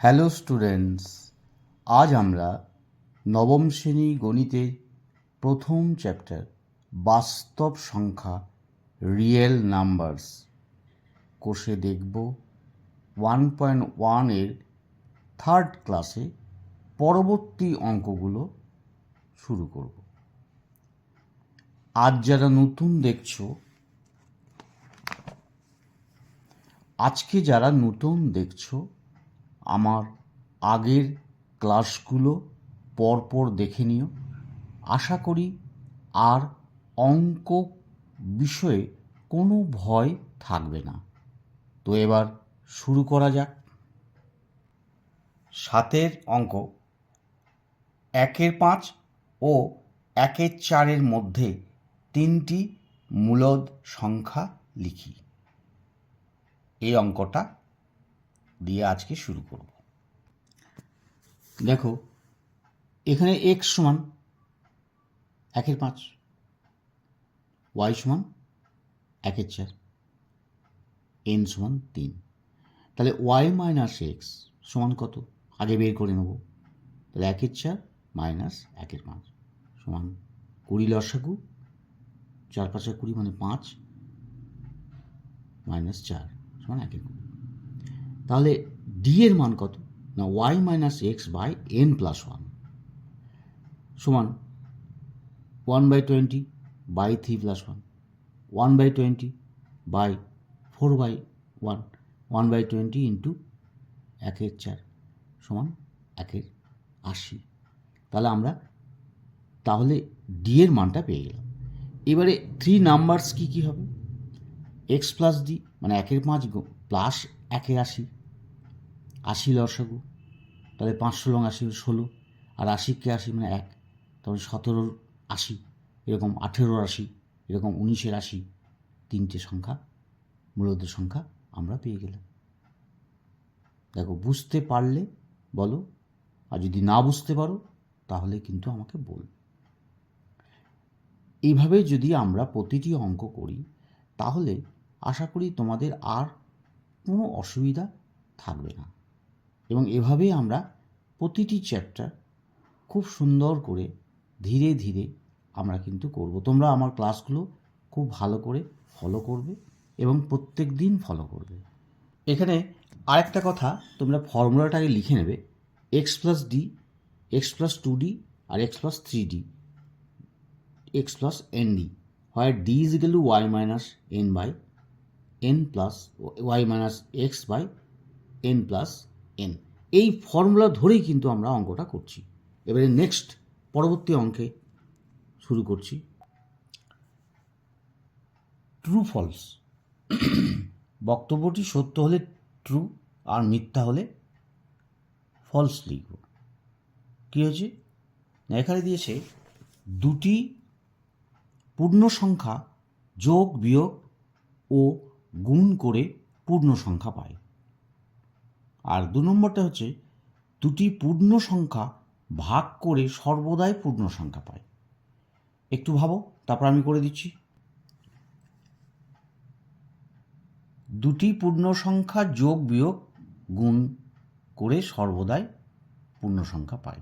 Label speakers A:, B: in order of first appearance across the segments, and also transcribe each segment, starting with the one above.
A: Hello students, আজ আমরা নবম শ্রেণি গণিতের প্রথম চ্যাপ্টার বাস্তব সংখ্যা রিয়েল নাম্বারস কোর্সে দেখব। ওয়ান পয়েন্ট ওয়ানের থার্ড ক্লাসে পরবর্তী অঙ্কগুলো শুরু করব। আজ যারা নতুন দেখছ, আজকে যারা নতুন দেখছ আমার আগের ক্লাসগুলো পরপর দেখে নিও। আশা করি আর অঙ্ক বিষয়ে কোনো ভয় থাকবে না। তো এবার শুরু করা যাক। সাতের অঙ্ক একের পাঁচ ও একের চারের মধ্যে তিনটি মূলদ সংখ্যা লিখি। এই অঙ্কটা দিয়ে আজকে শুরু করব। দেখো, এখানে এক্স সমান একের পাঁচ ওয়াই সমান একের চার এন সমান তিন। তাহলে ওয়াই মাইনাস এক্স সমান কত? আগে বের করে নেব। তাহলে একের চার মাইনাস একের পাঁচ সমান কুড়ি লসাগু, চার পাঁচা কুড়ি মানে পাঁচ মাইনাস চার সমান একের কুড়ি। তাহলে ডি এর মান কত? না Y minus X by N plus one সমান one by twenty by three plus one one by twenty by four by one one by twenty into একের চার সমান একের আশি। তাহলে আমরা, তাহলে ডি এর মানটা পেয়ে গেলাম। এবারে থ্রি নাম্বারস কী কী হবে? এক্স প্লাস ডি মানে একের পাঁচ প্লাস একের আশি। আশি লসাগু তাহলে পাঁচশো লং আশি, ষোলো। আর আশিকে আশি মানে এক, তাহলে সতেরোর আশি, এরকম আঠেরোর আশি, এরকম উনিশের আশি, তিনটে সংখ্যা, মূলত সংখ্যা আমরা পেয়ে গেলাম। দেখো, বুঝতে পারলে বলো, আর যদি না বুঝতে পারো, তাহলে কিন্তু আমাকে বল। এইভাবে যদি আমরা প্রতিটি অঙ্ক করি, তাহলে আশা করি তোমাদের আর কোনো অসুবিধা থাকবে না। এবং এভাবেই আমরা প্রতিটি চ্যাপ্টার খুব সুন্দর করে ধীরে ধীরে আমরা কিন্তু করব। তোমরা আমার ক্লাসগুলো খুব ভালো করে ফলো করবে এবং প্রত্যেক দিন ফলো করবে। এখানে আরেকটা কথা, তোমরা ফর্মুলাটাকে লিখে নেবে X plus D X plus two D আর X plus three D X plus N D হয় D is two Y minus N by N plus Y minus X by N plus N. এই formula ধরেই কিন্তু আমরা অঙ্কটা করছি। এবারে next পরবর্তী অঙ্কে শুরু করছি। ট্রু ফলস বক্তব্যটি সত্য হলে ট্রু আর মিথ্যা হলে ফলস লিখব। কী হয়েছে? এখানে দিয়েছে দুটি পূর্ণ সংখ্যা যোগ বিয়োগ ও গুণ করে পূর্ণ সংখ্যা পায়। আর দু নম্বরটা হচ্ছে দুটি পূর্ণ সংখ্যা ভাগ করে সর্বদাই পূর্ণ সংখ্যা পায়। একটু ভাবো, তারপর আমি করে দিচ্ছি। দুটি পূর্ণ সংখ্যা যোগ বিয়োগ গুণ করে সর্বদাই পূর্ণ সংখ্যা পায়।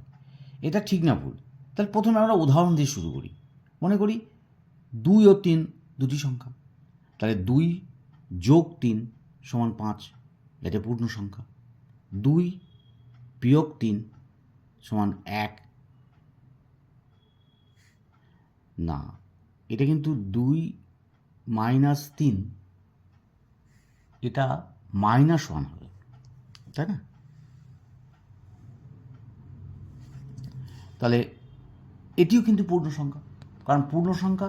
A: এটা ঠিক না ভুল। তাহলে প্রথমে আমরা উদাহরণ দিয়ে শুরু করি। মনে করি দুই ও তিন দুটি সংখ্যা। তাহলে দুই যোগ তিন সমান পাঁচ, এটা পূর্ণ সংখ্যা। দুই বিয়োগ তিন সমান এক। না, এটা কিন্তু দুই মাইনাস তিন। এটা মাইনাস ওয়ান হবে, তাই না? তাহলে এটিও কিন্তু পূর্ণ সংখ্যা, কারণ পূর্ণ সংখ্যা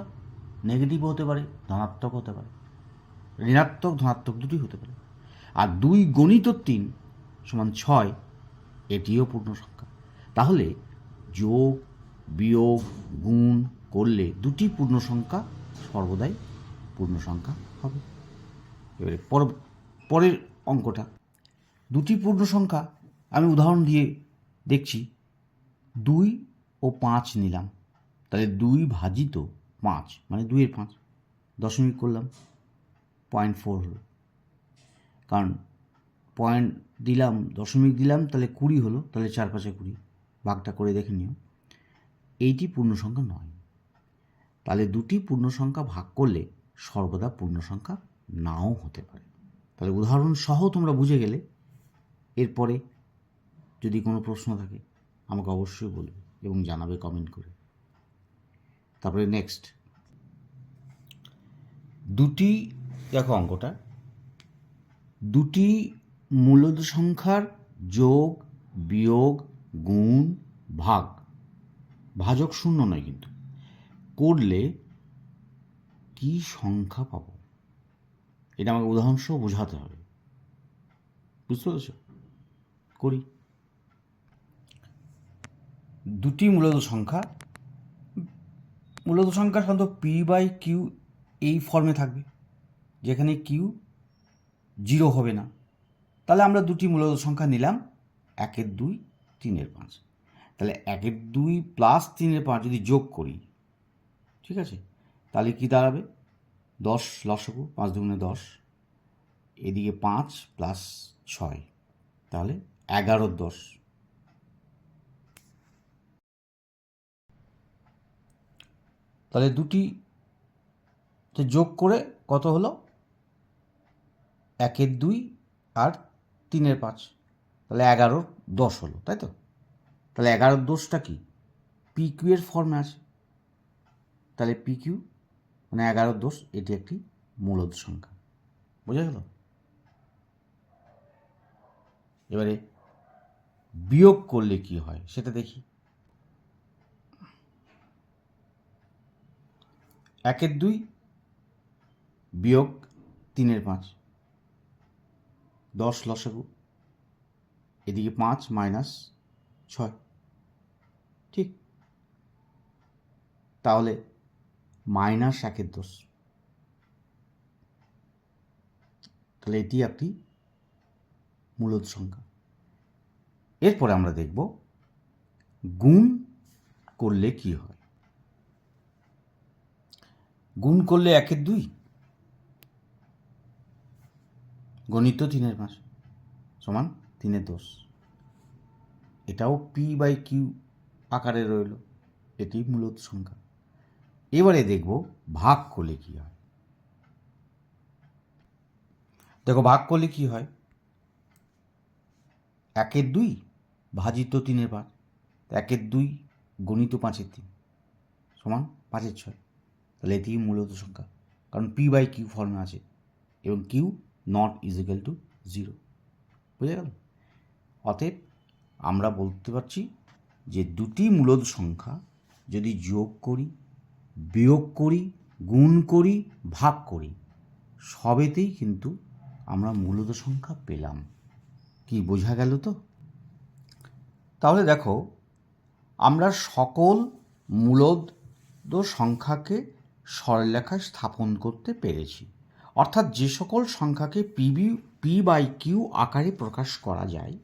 A: নেগেটিভ হতে পারে ধনাত্মক হতে পারে, ঋণাত্মক, ধনাত্মক দুটি হতে পারে। আর দুই গণিত তিন সমান ছয়, এটিও পূর্ণ সংখ্যা। তাহলে যোগ, বিয়োগ, গুণ করলে দুটি পূর্ণ সংখ্যা সর্বদাই পূর্ণ সংখ্যা হবে। এবারে পর পরের অঙ্কটা। দুটি পূর্ণ সংখ্যা, আমি উদাহরণ দিয়ে দেখছি, দুই ও পাঁচ নিলাম। তাহলে দুই ভাজিত পাঁচ মানে দুইয়ের পাঁচ, দশমিক করলাম, পয়েন্ট ফোর হলো। কারণ পয়েন্ট দিলাম, দশমিক দিলাম, তাহলে কুড়ি হলো, তাহলে চার পাঁচে কুড়ি। ভাগটা করে দেখে নিও। এইটি পূর্ণ সংখ্যা নয়। তাহলে দুটি পূর্ণ সংখ্যা ভাগ করলে সর্বদা পূর্ণ সংখ্যা নাও হতে পারে। তাহলে উদাহরণ সহ তোমরা বুঝে গেলে। এরপরে যদি কোনো প্রশ্ন থাকে, আমাকে অবশ্যই বলবে এবং জানাবে কমেন্ট করে। তারপরে নেক্সট দুটি, দেখো অঙ্কটা। দুটি মূলদ সংখ্যার যোগ, বিয়োগ, গুণ, ভাগ। ভাজক শূন্য নয় কিন্তু। করলে কি সংখ্যা পাব? এটা আমাকে উদাহরণ সহ বোঝাতে হবে। বুঝতে পেরেছ? করি। দুটি মূলত সংখ্যা। মূলত সংখ্যা সাধারণত পি বাই কিউ এই ফর্মে থাকবে। যেখানে কিউ জিরো হবে না। তাহলে আমরা দুটি মূলত সংখ্যা নিলাম। একের দুই, তিনের পাঁচ। তাহলে একের দুই প্লাস তিনের পাঁচ যদি যোগ করি, ঠিক আছে? তাহলে কি দাঁড়াবে? দশ লসগু পাঁচ দুগুণে দশ। এদিকে পাঁচ প্লাস ছয়, তাহলে এগারো দশ। তাহলে দুটি যোগ করে কত হলো? একের দুই আর তিনের পাঁচ। তাহলে এগারোর দশ হলো, তাই তো? তাহলে এগারোর দশটা কি? পি কিউ এর ফর্মে আছে। তাহলে পি কিউ মানে এগারোর দোষ এটি একটি মূলদ সংখ্যা। বোঝা গেল? এবারে বিয়োগ করলে কি হয়, সেটা দেখি। একের দুই বিয়োগ তিনের পাঁচ। দশ লসাগু, এদিকে পাঁচ মাইনাস ছয়। ঠিক। তাহলে মাইনাস একের দোষ। তাহলে এটি একটি মূলত সংখ্যা। এরপরে আমরা দেখব গুণ করলে কি হয়। গুণ করলে একের দুই। গণিত তিনের পাঁচ সমান তিনের দোষ এটাও পি বাই কিউ আকারে রইল। এটি মূলত সংখ্যা। এবারে দেখব ভাগ করলে কি হয়। দেখো ভাগ করলে কি হয়? একের দুই ভাজিত তিনের পাঁচ একের দুই গণিত পাঁচের তিন। সমান পাঁচের ছয়। তাহলে এটি মূলত সংখ্যা। কারণ পি বাই কিউ ফর্মে আছে এবং Q not is equal to zero বুঝে গেল? অতএব আমরা বলতে পারছি যে দুটি মূলত সংখ্যা যদি যোগ করি, বিয়োগ করি, গুণ করি, ভাগ করি, সবেতেই কিন্তু আমরা মূলত সংখ্যা পেলাম। কি বোঝা গেল তো? তাহলে দেখো, আমরা সকল মূলদ সংখ্যাকে সরলরেখায় স্থাপন করতে পেরেছি। অর্থাৎ যে সকল সংখ্যাকে পিবি পি বাই কিউ আকারে প্রকাশ করা যায়,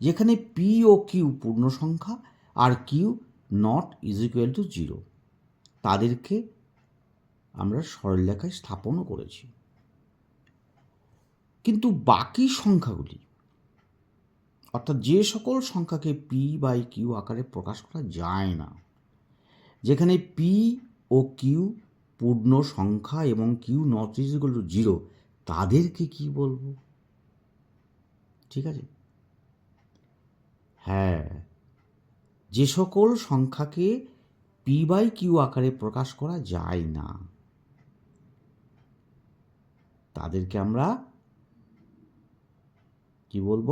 A: যেখানে পি ও কিউ পূর্ণ সংখ্যা আর Q not is equal to zero তাদেরকে আমরা সরলরেখায় স্থাপনও করেছি। কিন্তু বাকি সংখ্যাগুলি, অর্থাৎ যে সকল সংখ্যাকে পি বাই কিউ আকারে প্রকাশ করা যায় না, যেখানে পি ও কিউ পূর্ণ সংখ্যা এবং Q not is equal to zero তাদেরকে কি বলব? ঠিক আছে? হ্যাঁ যে সকল সংখ্যাকে পি বাই কিউ আকারে প্রকাশ করা যায় না, তাদেরকে আমরা কি বলব?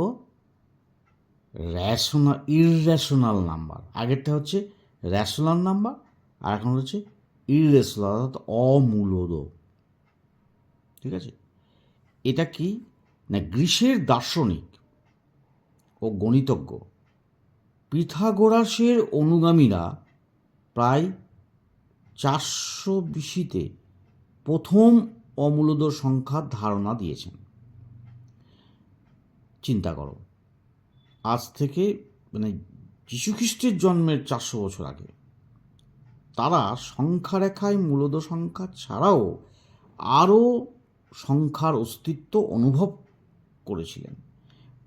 A: র্যাশনাল ইররেশনাল নাম্বার আগেরটা হচ্ছে র্যাশনাল নাম্বার আর এখন হচ্ছে ইররেশনাল অর্থাৎ অমূলদ। ঠিক আছে? এটা কি? না গ্রীসের দার্শনিক ও গণিতজ্ঞ পিথাগোরাসের অনুগামীরা প্রায় চারশো বিশিতে প্রথম অমূলদ সংখ্যার ধারণা দিয়েছেন। চিন্তা করো, আজ থেকে মানে যীশুখ্রিস্টের জন্মের চারশো বছর আগে তারা সংখ্যা রেখায় মূলদ সংখ্যা ছাড়াও আরও সংখ্যার অস্তিত্ব অনুভব করেছিলেন।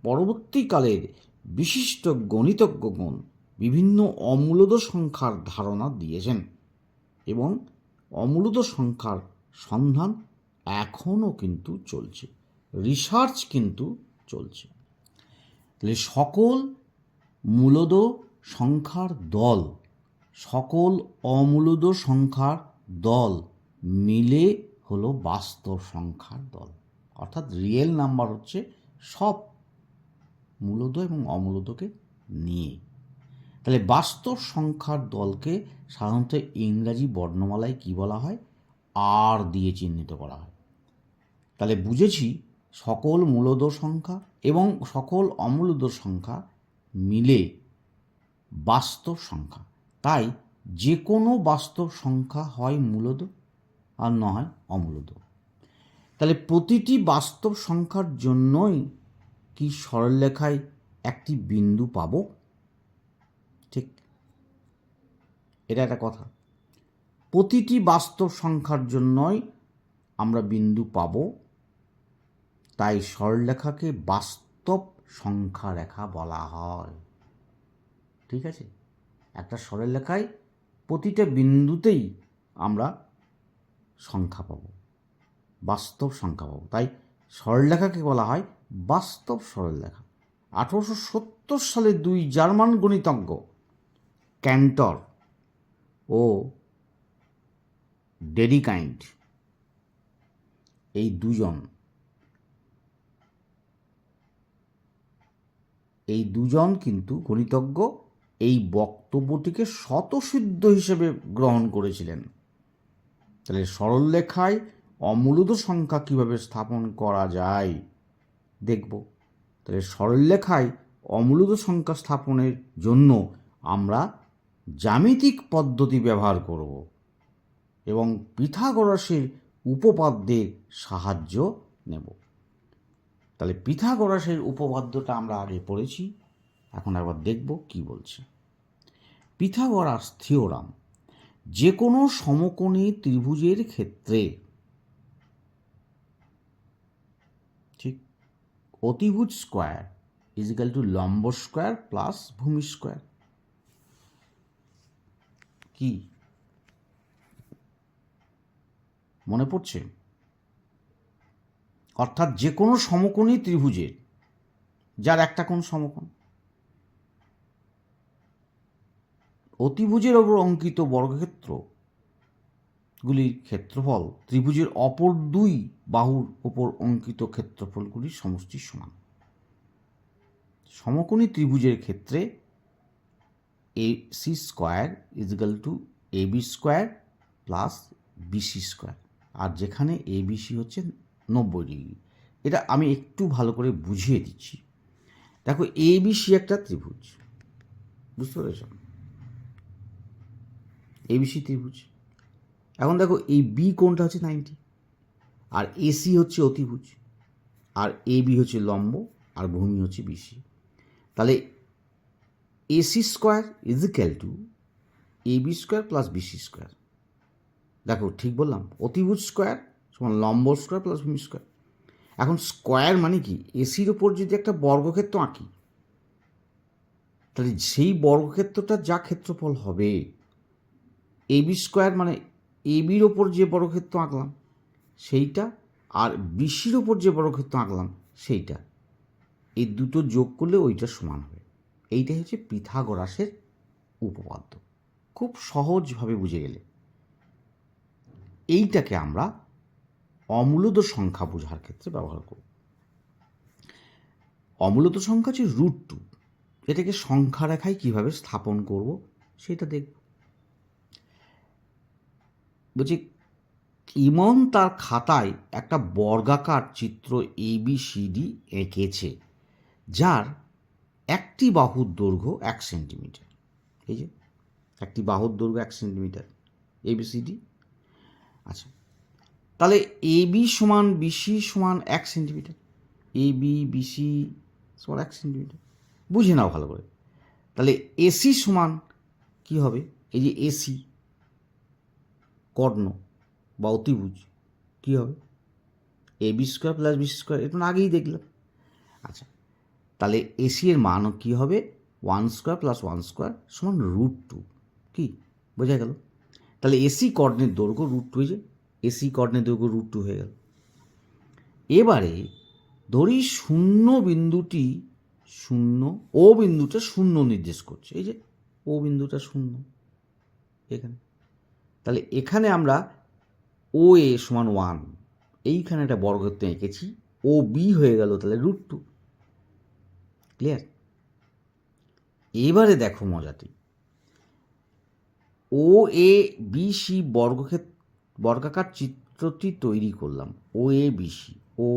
A: পরবর্তীকালের বিশিষ্ট গণিতজ্ঞগণ বিভিন্ন অমূলদ সংখ্যার ধারণা দিয়েছেন এবং অমূলদ সংখ্যার সন্ধান এখনও কিন্তু চলছে রিসার্চ কিন্তু চলছে। সকল মূলদ সংখ্যার দল সকল অমূলদ সংখ্যার দল মিলে হলো বাস্তব সংখ্যার দল। অর্থাৎ রিয়েল নাম্বার হচ্ছে সব মূলদ এবং অমূলদকে নিয়ে। তাহলে বাস্তব সংখ্যার দলকে সাধারণত ইংরাজি বর্ণমালায় কি বলা হয়? আর দিয়ে চিহ্নিত করা হয়। তাহলে বুঝেছি সকল মূলদ সংখ্যা এবং সকল অমূলদ সংখ্যা মিলে বাস্তব সংখ্যা। তাই যে কোনো বাস্তব সংখ্যা হয় মূলদ আর না হয় অমূলদ। তাহলে প্রতিটি বাস্তব সংখ্যার জন্যই কি সরলরেখায় একটি বিন্দু পাব? ঠিক। এটা একটা কথা। প্রতিটি বাস্তব সংখ্যার জন্যই আমরা বিন্দু পাব, তাই সরলরেখাকে বাস্তব সংখ্যা রেখা বলা হয়। ঠিক আছে? একটা সরলরেখায় প্রতিটা বিন্দুতেই আমরা সংখ্যা পাব, বাস্তব সংখ্যা পাবো। তাই সরলরেখাকে বলা হয় বাস্তব সরলরেখা আঠারোশো সত্তর সালে দুই জার্মান গণিতজ্ঞ ক্যান্টর ও ডেডিকাইন্ড এই দুজন এই দুজন কিন্তু গণিতজ্ঞ এই বক্তব্যটিকে শতসিদ্ধ হিসেবে গ্রহণ করেছিলেন। তাহলে সরলরেখায় অমূলদ সংখ্যা কীভাবে স্থাপন করা যায়? দেখব। তাহলে সরলরেখায় অমূলদ সংখ্যা স্থাপনের জন্য আমরা জ্যামিতিক পদ্ধতি ব্যবহার করব এবং পিথাগোরাসের উপপাদ্যের সাহায্য নেব। তাহলে পিথাগোরাসের উপপাদ্যটা আমরা আগে পড়েছি। এখন একবার দেখব কি বলছে। পিথাগোরাস থিওরাম যে কোনো সমকোণী ত্রিভুজের ক্ষেত্রে ঠিক অতিভুজ স্কোয়ার ইজিক্যাল টু লম্ব স্কোয়ার প্লাস ভূমি স্কোয়ার। কি? মনে পড়ছে? অর্থাৎ যে কোনো সমকোণী ত্রিভুজের, যার একটা কোণ সমকোণ। অতিভুজের ওপর অঙ্কিত বর্গক্ষেত্র গুলির ক্ষেত্রফল, ত্রিভুজের অপর দুই বাহুর ওপর অঙ্কিত ক্ষেত্রফলগুলির সমষ্টির সমান। সমকোণী ত্রিভুজের ক্ষেত্রে A C square is equal to A B square plus BC square. আর যেখানে এ বিসি হচ্ছে নব্বই ডিগ্রি। এটা আমি একটু ভালো করে বুঝিয়ে দিচ্ছি। দেখো এ বিসি একটা ত্রিভুজ, বুঝতে পেরেছ? এবিসি ত্রিভুজ। এখন দেখো এই বি কোণটা হচ্ছে নাইনটি আর এসি হচ্ছে অতিভুজ। আর এ বি হচ্ছে লম্ব আর ভূমি হচ্ছে বিসি তাহলে AC square is equal to A B square plus BC square দেখো ঠিক বললাম, অতিভুজ স্কোয়ার সমান লম্ব স্কোয়ার প্লাস ভূমি স্কোয়ার এখন স্কোয়ার মানে কি? এসির ওপর যদি একটা বর্গক্ষেত্র আঁকি, তাহলে সেই বর্গক্ষেত্রটা যা ক্ষেত্রফল হবে এ বি স্কোয়ার মানে এ বির ওপর যে বর্গক্ষেত্র আঁকলাম, সেইটা আর বিসির ওপর যে বর্গক্ষেত্র আঁকলাম, সেইটা। এই দুটো যোগ করলে ওইটা সমান হবে। এইটাই হচ্ছে পিথাগোরাসের উপপাদ্য। খুব সহজভাবে বুঝে গেলে। এইটাকে আমরা অমূলদ সংখ্যা বোঝার ক্ষেত্রে ব্যবহার করব। অমূলদ সংখ্যা হচ্ছে রুট টু এটাকে সংখ্যা রেখায় কীভাবে স্থাপন করব, সেটা দেখব। বলছি, ইমন তার খাতায় একটা বর্গাকার চিত্র এ বি সি ডি এঁকেছে, যার একটি বাহুর দৈর্ঘ্য এক সেন্টিমিটার। এই যে, একটি বাহুর দৈর্ঘ্য এক সেন্টিমিটার এবিসিডি আচ্ছা তাহলে এ বি সমান বিসি সমান এক সেন্টিমিটার এ বি বিসি সমান এক সেন্টিমিটার। বুঝে নাও ভালো করে। তাহলে এসি সমান কি হবে? এই যে এসি কর্ণ বা অতিভুজ, কী হবে? A B square plus B square এটা আগেই দেখলাম। আচ্ছা তাহলে এসি এর মান কী হবে? One square plus one square সমান রুট টু কি? বোঝা গেল? তাহলে এসি কর্ডের দৈর্ঘ্য রুট টু হয়ে এসি কর্ডের দৈর্ঘ্য রুট টু হয়ে গেল। এবারে ধরি শূন্য বিন্দুটি শূন্য ও বিন্দুটা শূন্য নির্দেশ করছে, এই যে ও বিন্দুটা শূন্য, এখানে। তাহলে এখানে আমরা ও এ সমান ওয়ান এইখানে একটা বর্গক্ষেত্র এঁকেছি ও বি হয়ে গেল তাহলে রুট টু ক্লিয়ার এবারে দেখো মজাটি। ও এ বি সি বর্গক্ষেত্র বর্গাকার চিত্রটি তৈরি করলাম। O A B C O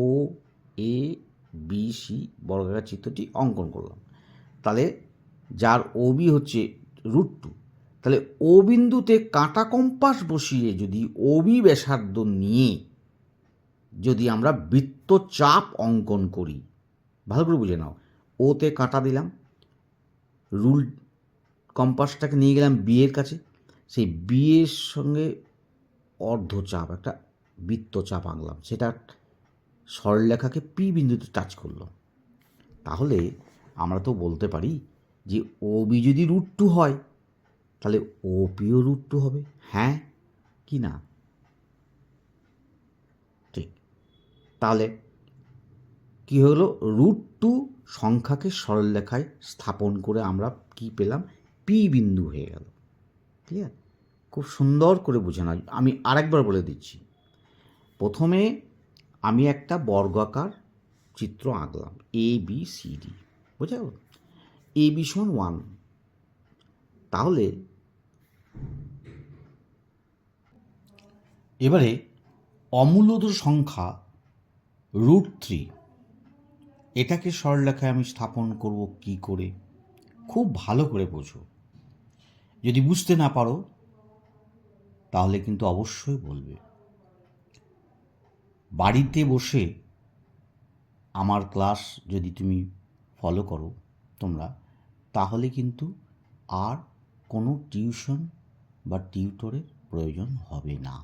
A: A B C বর্গাকার চিত্রটি অঙ্কন করলাম। তাহলে যার ও বি হচ্ছে রুট টু তাহলে ও বিন্দুতে কাঁটা কম্পাস বসিয়ে যদি ও বি ব্যাসার্ধ নিয়ে যদি আমরা বৃত্তচাপ অঙ্কন করি, ভালো করে বুঝে নাও, ওতে কাঁটা দিলাম, রুল কম্পাসটাকে নিয়ে গেলাম বিয়ের কাছে, সেই বিয়ের সঙ্গে অর্ধচাপ, একটা বৃত্তচাপ আঁকলাম, সেটা সরলরেখাকে পি বিন্দুতে টাচ করল। তাহলে আমরা তো বলতে পারি যে ও বি যদি রুট টু হয় তাহলে ও পিও রুট টু হবে। হ্যাঁ? কি না? ঠিক। তাহলে কি হলো রুট টু সংখ্যাকে সরলরেখায় স্থাপন করে আমরা কি পেলাম? পি বিন্দু হয়ে গেল। ক্লিয়ার খুব সুন্দর করে বুঝে না আমি আরেকবার বলে দিচ্ছি। প্রথমে আমি একটা বর্গাকার চিত্র আঁকলাম। এ বি সি ডি বোঝা গেল? এ বি সমান ওয়ান তাহলে এবারে অমূল্যদ সংখ্যা রুট থ্রি এটাকে সরলরেখায় আমি স্থাপন করব কি করে? খুব ভালো করে বোঝো। যদি বুঝতে না পারো, তাহলে কিন্তু অবশ্যই বলবে। বাড়িতে বসে আমার ক্লাস যদি তুমি ফলো করো তোমরা, তাহলে কিন্তু আর কোনো টিউশন বা টিউটরের প্রয়োজন হবে না।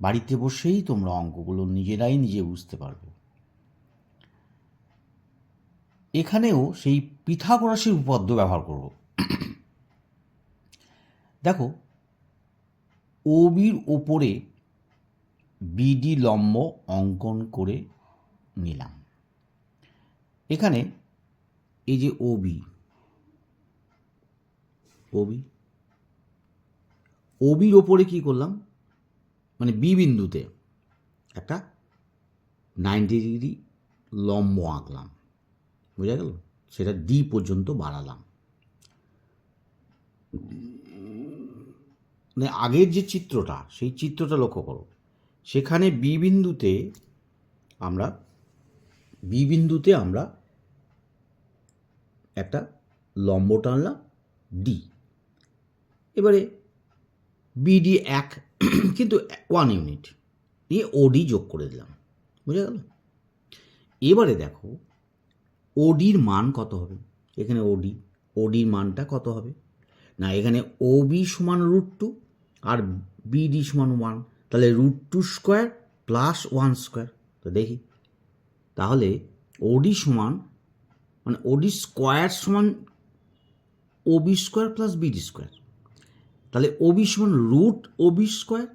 A: বাড়িতে বসেই তোমরা অঙ্কগুলো নিজেরাই নিজে বুঝতে পারবে। এখানেও সেই পিথাগোরাসের উপপাদ্য ব্যবহার করব। দেখো ওবির ওপরে বিডি লম্ব অঙ্কন করে নিলাম। এখানে এই যে ওবি ওবি ওবির ওপরে কি করলাম? মানে বি বিন্দুতে একটা নাইনটি ডিগ্রি লম্ব আঁকলাম। বোঝা গেল? সেটা ডি পর্যন্ত বাড়ালাম। মানে আগের যে চিত্রটা, সেই চিত্রটা লক্ষ্য করো। সেখানে বি বিন্দুতে আমরা বি বিন্দুতে আমরা একটা লম্ব টানলাম ডি এবারে বিডি এক, কিন্তু ওয়ান ইউনিট দিয়ে ওডি যোগ করে দিলাম। বুঝা গেল? এবারে দেখো ওডির মান কত হবে? এখানে ওডি ওডির মানটা কত হবে? না, এখানে ও বি সমান রুট টু আর বিডি সমান ওয়ান তাহলে root two square plus one square তো দেখি, তাহলে ওডি সমান মানে ওডি স্কোয়ার সমান OB square plus BD square তাহলে ওবি সমান root OB square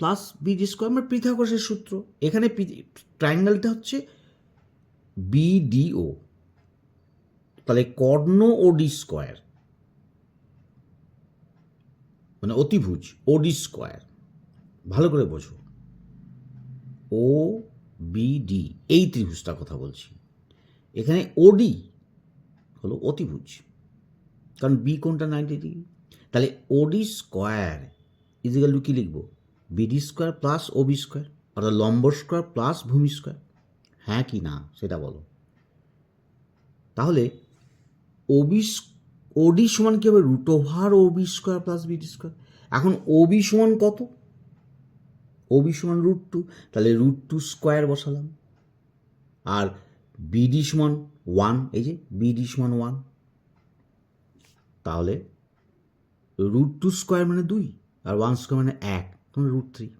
A: plus BD square মানে পৃথাগোরাসের সূত্র। এখানে ট্রায়াঙ্গেলটা হচ্ছে বিডিও তাহলে কর্ণ ওডি স্কোয়ার মানে অতিভুজ ওডি স্কোয়ার ভালো করে বোঝো। ও বিডি এই ত্রিভুজটার কথা বলছি। এখানে ওডি হলো অতিভুজ। কারণ বি কোনটা নাইনটি ডিগ্রি তাহলে ওডি স্কোয়ার ইজিক্যাল টু কী লিখব? BD square plus OB square অর্থাৎ লম্ব স্কোয়ার প্লাস ভূমি স্কোয়ার হ্যাঁ কি না, সেটা বলো। তাহলে ওবি ওডি সমান কী হবে? Root over OB square plus BD square এখন ওবি সমান কত? ওবি সমান রুট টু তাহলে রুট টু স্কোয়ার বসালাম। আর বিডি সমান ওয়ান এই যে বিডি সমান ওয়ান তাহলে রুট টু স্কোয়ার মানে দুই আর ওয়ান স্কোয়ার মানে এক তখন রুট থ্রি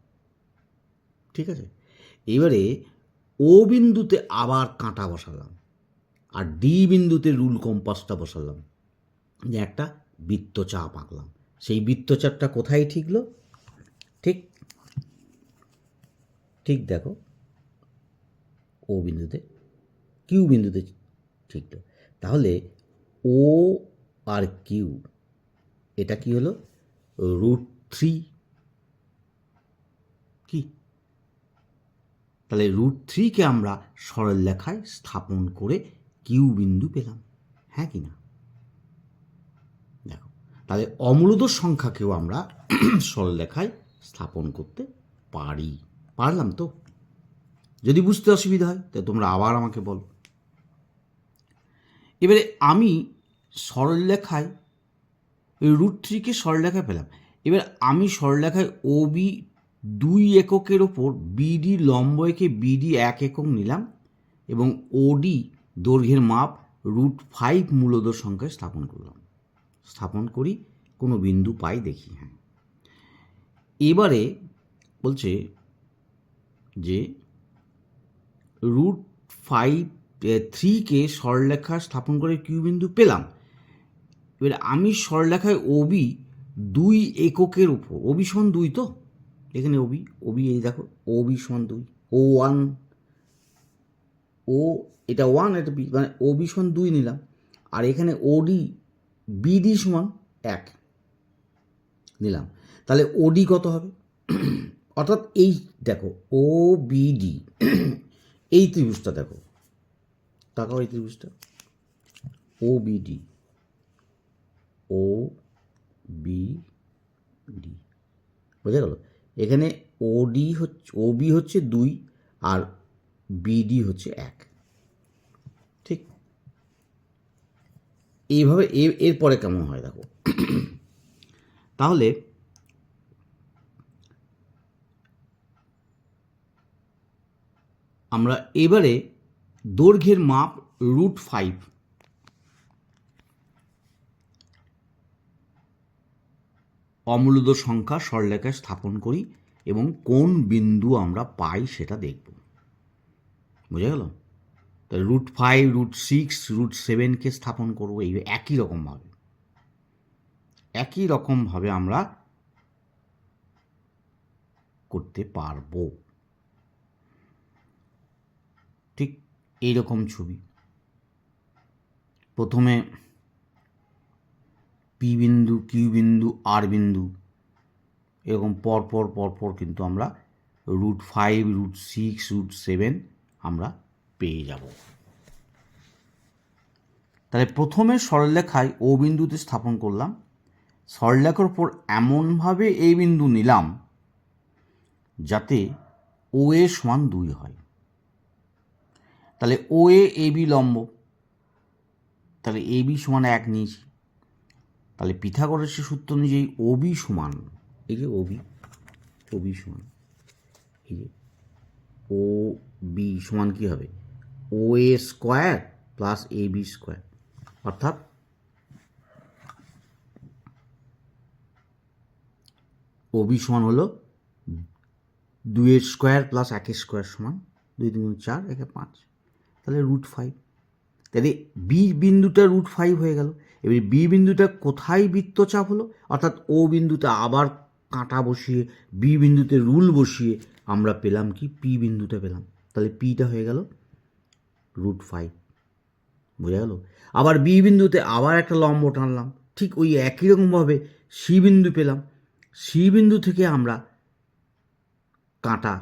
A: ঠিক আছে? এবারে ও বিন্দুতে আবার কাঁটা বসালাম আর ডি বিন্দুতে রুল কম্পাসটা বসালাম। যে একটা বৃত্তচাপ আঁকলাম। সেই বৃত্তচাপটা কোথায় ঠিকলো? ঠিক ঠিক দেখো। ও বিন্দুতে কিউ বিন্দুতে ঠিকলো। তাহলে ও আর কিউ এটা কি হলো? রুট থ্রি কি? তাহলে রুট থ্রিকে আমরা সরল লেখায় স্থাপন করে কিউ বিন্দু পেলাম। হ্যাঁ কি না? দেখো, তাহলে অমূলদ সংখ্যাকেও আমরা সরল লেখায় স্থাপন করতে পারি। পারলাম তো? যদি বুঝতে অসুবিধা হয়, তো তোমরা আবার আমাকে বলো। এবারে আমি সরলরেখায় রুট থ্রিকে সরলরেখায় পেলাম। এবার আমি সরলরেখায় ও বি দুই এককের ওপর বিডি লম্ব একে বিডি এক একক নিলাম এবং ওডি দৈর্ঘ্যের মাপ রুট ফাইভ মূলদ সংখ্যায় স্থাপন করলাম। স্থাপন করি, কোনো বিন্দু পাই দেখি হ্যাঁ। এবারে বলছে যে রুট ফাইভ থ্রিকে সরলরেখা স্থাপন করে কিউ বিন্দু পেলাম। এবার আমি সরলরেখায় ওবি দুই এককের উপর ওবি সমান দুই তো? এখানে ওবি ওবি এই দেখো ওবি সমান দুই ও ওয়ান ও এটা ওয়ান এটা বি মানে ওবি সমান দুই নিলাম, আর এখানে ওডি বিডি সমান এক নিলাম। তাহলে ওডি কত হবে? অর্থাৎ এই দেখো ও বিডি এই ত্রিভুজটা দেখো, তাকাও এই ত্রিভুজটা O BD O, B, D. বোঝা গেল? এখানে ওডি হচ্ছে ওবি হচ্ছে দুই আর বিডি হচ্ছে এক। ঠিক? এইভাবে এরপরে কেমন হয় দেখো? তাহলে আমরা এবারে দৈর্ঘ্যের মাপ রুট ফাইভ অমূলদ সংখ্যা সরলেখায় স্থাপন করি এবং কোন বিন্দু আমরা পাই সেটা দেখব। বুঝা গেল? তাহলে root five root six root সেভেনকে স্থাপন করব, এই একই রকমভাবে। একই রকমভাবে আমরা করতে পারব। ঠিক এইরকম ছবি। প্রথমে পি বিন্দু কিউ বিন্দু আর বিন্দু, এরকম পরপর পরপর কিন্তু আমরা root five root six root seven আমরা পেয়ে যাব। তাহলে প্রথমে সরলরেখায় ও বিন্দুতে স্থাপন করলাম। সরলরেখার উপর এমনভাবে এই বিন্দু নিলাম যাতে ও এ সমান দুই হয়। তাহলে ও এ এ বি লম্ব। তাহলে এ বি সমান এক নিয়েছি। তাহলে পিথাগোরাসের সূত্র অনুযায়ী ও বি সমান, এই যে ও বি ও বি সমান, এই যে ও বি সমান কী হবে? O A square plus A B square অর্থাৎ ও বি সমান হলো দুইয়ের স্কোয়ার প্লাস একের স্কোয়ার সমান, দুই দুগুণ চার, একে পাঁচ, তাহলে রুট ফাইভ তাহলে বি বিন্দুটা রুট ফাইভ হয়ে গেল। এবার বি বিন্দুটা কোথায় বৃত্তচাপ হলো? অর্থাৎ ও বিন্দুতে আবার কাঁটা বসিয়ে বি বিন্দুতে রুল বসিয়ে আমরা পেলাম কি? পি বিন্দুতে পেলাম। তাহলে পিটা হয়ে গেল রুট ফাইভ বোঝা গেল? আবার বি বিন্দুতে আবার একটা লম্ব টানলাম। ঠিক ওই একই রকমভাবে সি বিন্দু পেলাম। সি বিন্দু থেকে আমরা কাঁটা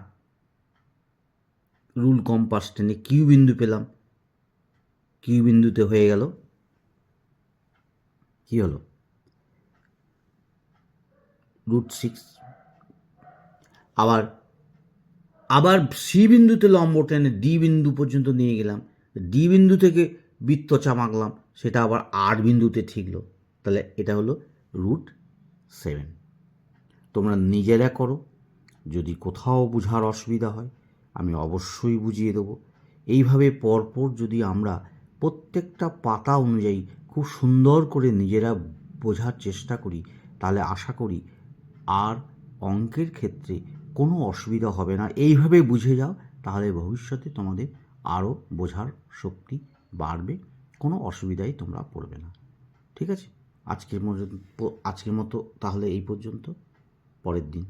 A: রুল কম্পাস টেনে কিউ বিন্দু পেলাম। কিউ বিন্দুতে হয়ে গেল। কি হলো? রুট সিক্স আবার আবার সি বিন্দুতে লম্ব টেনে ডি বিন্দু পর্যন্ত নিয়ে গেলাম। ডি বিন্দু থেকে বৃত্ত চামাকলাম, সেটা আবার আর বিন্দুতে ঠিকলো। তাহলে এটা হলো রুট সেভেন তোমরা নিজেরা করো। যদি কোথাও বোঝার অসুবিধা হয়, আমি অবশ্যই বুঝিয়ে দেবো। এইভাবে পরপর যদি আমরা প্রত্যেকটা পাতা অনুযায়ী খুব সুন্দর করে নিজেরা বোঝার চেষ্টা করি। তাহলে আশা করি আর অঙ্কের ক্ষেত্রে কোনো অসুবিধা হবে না। এইভাবে বুঝে যাও, তাহলে ভবিষ্যতে তোমাদের আরও বোঝার শক্তি বাড়বে, কোনো অসুবিধাই তোমরা পড়বে না। ঠিক আছে? আজকের মতো আজকের মতো তাহলে এই পর্যন্ত। পরের দিন।